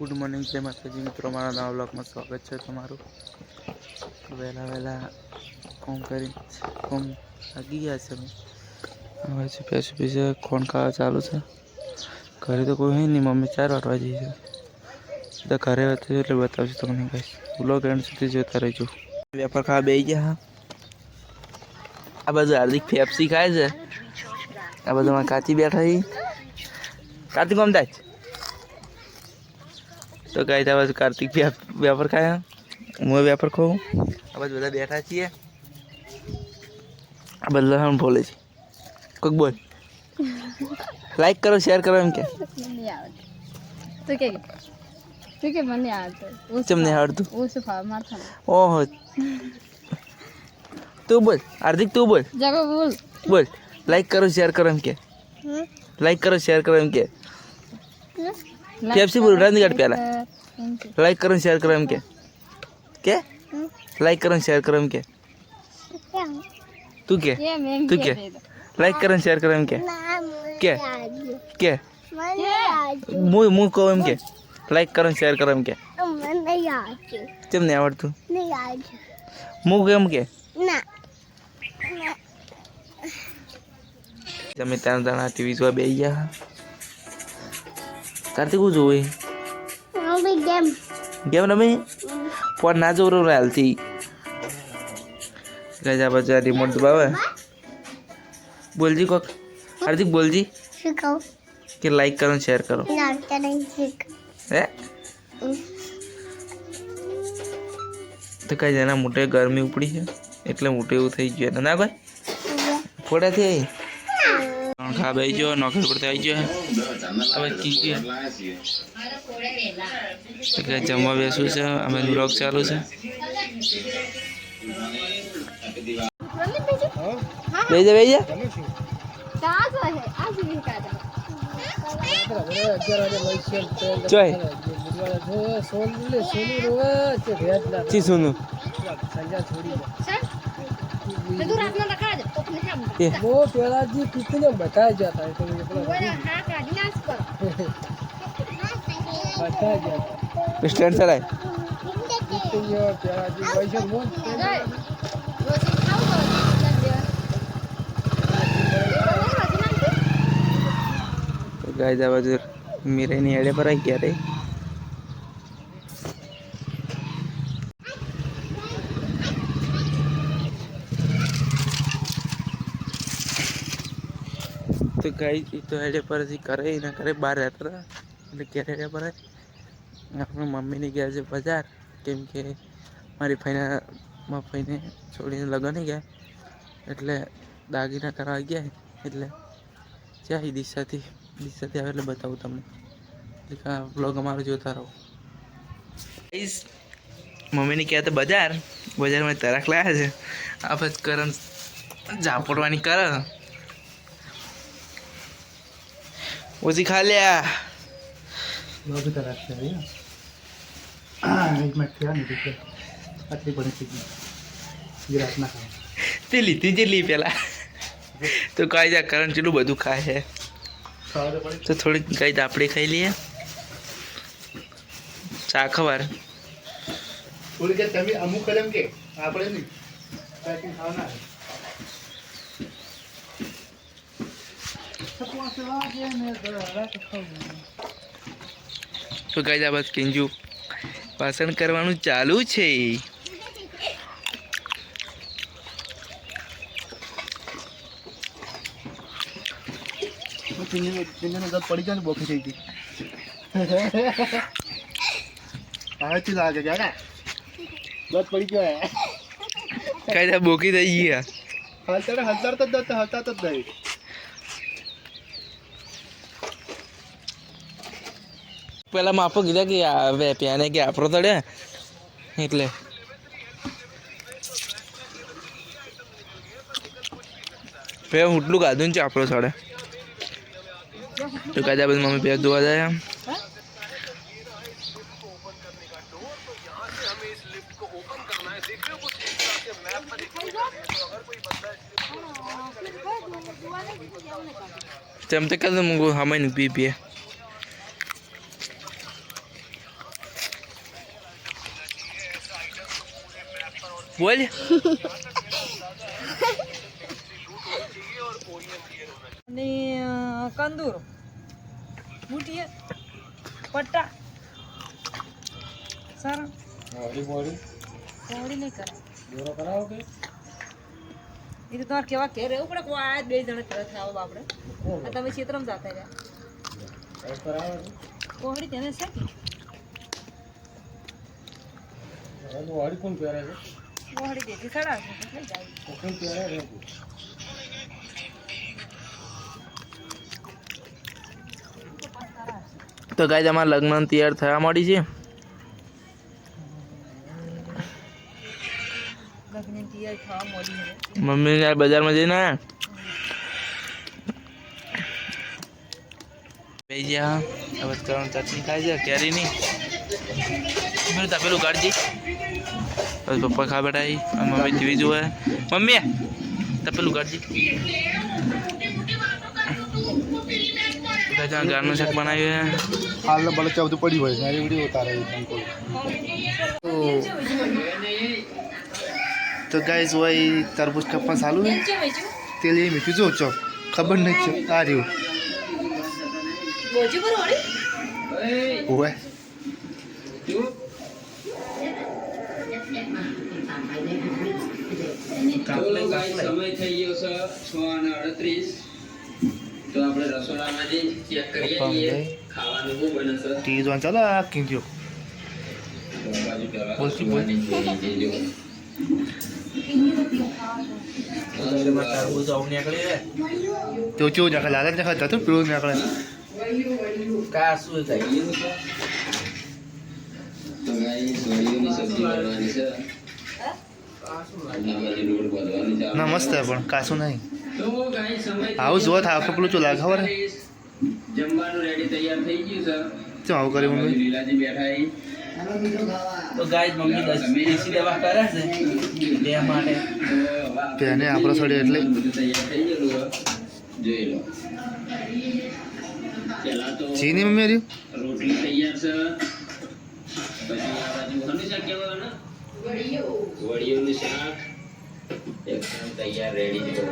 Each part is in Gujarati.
ગુડ મોર્નિંગ જય માતાજી. મિત્રો, મારા નવા બ્લોગમાં સ્વાગત છે તમારું. વહેલા વહેલા કોમ કરી કોમ લાગી ગયા છે અમે હવે છે પૈસે ખોણ ખાવા ચાલુ છે. ઘરે તો કોઈ નહીં, મમ્મી ચાર વાટવા જઈ છે. બધા ઘરે હતી એટલે બતાવશું તમને કઈ બ્લોગ એન્ડ સુધી જોતા રહેજો. વેપાર ખાવા બેસી ગયા હા. આ બધું હાર્દિક ફેપ્સી ખાય છે. આ બધું કાચી બેઠા કાચી કોમ થાય તો કઈ ત્યાં કાર્તિક વ્યાપ- વેપાર ખાયા હું વેપાર ખાઉં આ બાજુ બધા બેઠા છીએ આ બધા હમ બોલે છે કોઈક બોલ લાઈક કરો શેર કરો એમ કે મને આવડે તું કે તું કે મને આવડે ચમ નહીં આવડતું ઓછું ફાવે માથા ઓહો તું બોલ હાર્દિક તું બોલ જગો બોલ બોલ લાઈક કરો શેર કરો એમ કે લાઈક કરો શેર કરો એમ કે પેપ્સી બોલ રંધગઢ પહેલા લાઈક કરો શેર કરો એમ કે કે લાઈક કરો શેર કરો એમ કે તું કે તું કે લાઈક કરો શેર કરો એમ કે કે કે હું હું કહું એમ કે લાઈક કરો શેર કરો એમ કે કેમ નહીં આવડતું હું કેમ કે તમે ત્યાં ત્યાં ટીવી જોવા બે ગયા કાર્તિક હું જોવે? કેમ રમે? ફોન ના જોવ રહ્યો હાલથી. ગજા બજા રિમોટ દબાવે? બોલજી કોક. હાર્દિક બોલજી. કે લાઈક કરો ને શેર કરો. હે? તો કઈ જેના મોટે ગરમી ઉપડી છે? એટલે મોટે એવું થઈ ગયું ના કોઈ ફોડાથી આવી ખા બેસી ગયો નોકરી પર આવી ગયો. હવે કી ગયો તો કે જમવા બેસવું છે અમે બ્લોગ ચાલુ છે. બેજે બેજે બેસી જા. જો ચી સુનું. તે તું રાતનો રખા દે. તો ને કામ મો પેલાજી કીધું ને બધા જતા બધા જતા સ્ટેન્ડ ચલાય પેલાજી પૈસા મો ગાય જવા જો મીરાની હેડે પર આવી ગયા રે. તો ગાય એ તો હેડે પરથી કરે એના કરે બહાર રહેતા હતા. એટલે ઘેર હેડે પર આપણે મમ્મીની ગયા છે બજાર. કેમ કે મારી ફઈના મારા ફઈને છોડીને લગ્ન ગયા. એટલે દાગીના કરવા ગયા. એટલે જાય દિશાથી દિશાથી આવે એટલે બતાવું તમને. બ્લોગ અમારો જોતા રહો. ગાઈઝ મમ્મીને કહે તો બજાર. બજારમાં તરાક લાયા છે. આ બસ કરણ ઝાપડવાની કરે. ઓછી ખા લ્યા તે લીધી જેટલી પેલા તો કાંઈ જા કરણ કેટલું બધું ખાય છે. તો થોડીક કઈ આપણે ખાઈ લઈએ. ચા ખબર થોડીક તમે અમુક કલમ કે આપણે તો કઈ જા બસ કિંજુ વાસણ કરવાનું ચાલુ છે. પડી જાય ને બોખી થઈ ગઈ હાચી લાગે કાકા દત પડી ગયો કાયદા બોકી થઈ ગયા હલતા હલતા તો દત હલતા તો નહીં પેલા માપો કીધા કે આવે પ્યાને કે આપણો તળે. એટલે. પે ઉટલું ગાધું ને આપણો ચડે તો કાજા બધી મમ્મી પેર ધોવા જાય તેમ તો કદમ હમાઈ પી પીએ. બોલ અને કંદૂર. બુટીએ પટ્ટા. સારું. કોળી નહીં કરાય. એ તો તમારે કેવા કે રહેવું પડે કોઈ આ બે જણા તરત આવો બાપડે? આ તમે ક્ષેત્રમાં જતા રહ્યા. કોહડી તેને છે કે? કોહડી દેતી ચડાવશે એટલે જાય તો ગાય તમારા લગ્ન તૈયાર થવા મળી છે. મમ્મી યાર બજારમાં જઈને ગયા. હવે ચટણી ખાય છે કેરીની. પેલું તપેલું કાઢજી. પછી પપ્પા ખા બેઠા મમ્મી ટીવી જોવે મમ્મી તપેલું કાઢજી ગાય ગારનું શાક બનાવ્યું છે હાલ ભલે બધું પડ્યું હોય છે મારી વીડિયો ઉતારે તો ગાઈઝ હોય તરબૂચ કપમાં સારું હે તેલ એ મીઠું જો ચોક ખબર નહીં છે આ રહ્યું. ઓવે. ચલો ભાઈ સમય થઈ ગયો છે છ અને અડત્રીસ તો આપણે રસોડામાં જઈ ચેક કરી આવીએ ખાવાનું શું બને છે ટીવી જોવાનું ચાલો આ કીધું તો બાજુ પહેલા બોલતી બોલ. રસોડાની જોઈ લેજો. તરબૂચ આવું નીકળી રે તો કેવું નાખે લાલ જ નાખે તો પીળું નાખે કા શું થાય તો ભાઈ સોળીઓની સબ્જી બનવાની છે આના બાજુ લોટ બાંધવાનો છે ના મસ્ત હે પણ કાસું નહીં. આવું જોવા થાય થાવ પેલું ચૂલા ખબર? જમવાનું રેડી તૈયાર થઈ ગયું છે. કેમ આવું કર્યું મમ્મી? લીલાજી બેઠા. તો ગાય મમ્મી દસ દેશી દવા કરે છે તે માટે. તેને આપણો સડે એટલે. બધું તૈયાર થઈ જોઈ લો. ચીની મમ્મી રોટલી તૈયાર છે. પછી આ બાજુ શાક કહેવાય વડીઓનું શાક. એકદમ તૈયાર રેડી છે.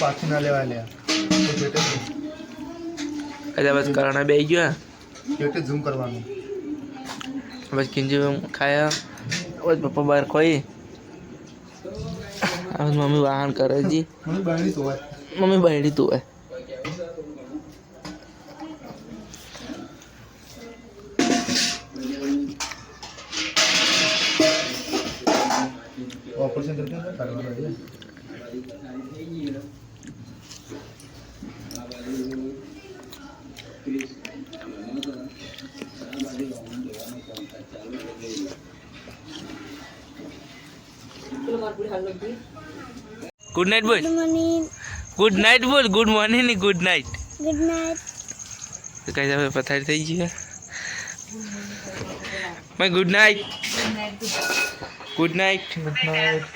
પાછું ના લેવા લે. બસ કરણા બે ગયા પેટે ઝૂમ કરવાનું. બસ કિંજી ખાયા. બસ પપ્પા બહાર ખોઈ. મમ્મી વાહન કરે જી. મમ્મી બાયણી તો મમ્મી બહેડી તું હોય. ગુડ નાઇટ બોલ ગુડ નાઇટ બોલ ગુડ મોર્નિંગની ગુડ નાઇટ ગુડ નાઇટ તો કઈ હવે પથારી થઈ ગયા ભાઈ good night good night good night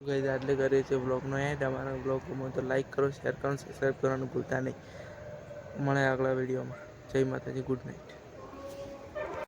ગઈ આટલે કરીએ છે બ્લોગનો એડ અમારા બ્લોગ ગમે તો લાઈક કરો શેર કરો સબસ્ક્રાઈબ કરવાનું ભૂલતા નહીં. મળે આગલા વિડીયોમાં જય માતાજી ગુડ નાઇટ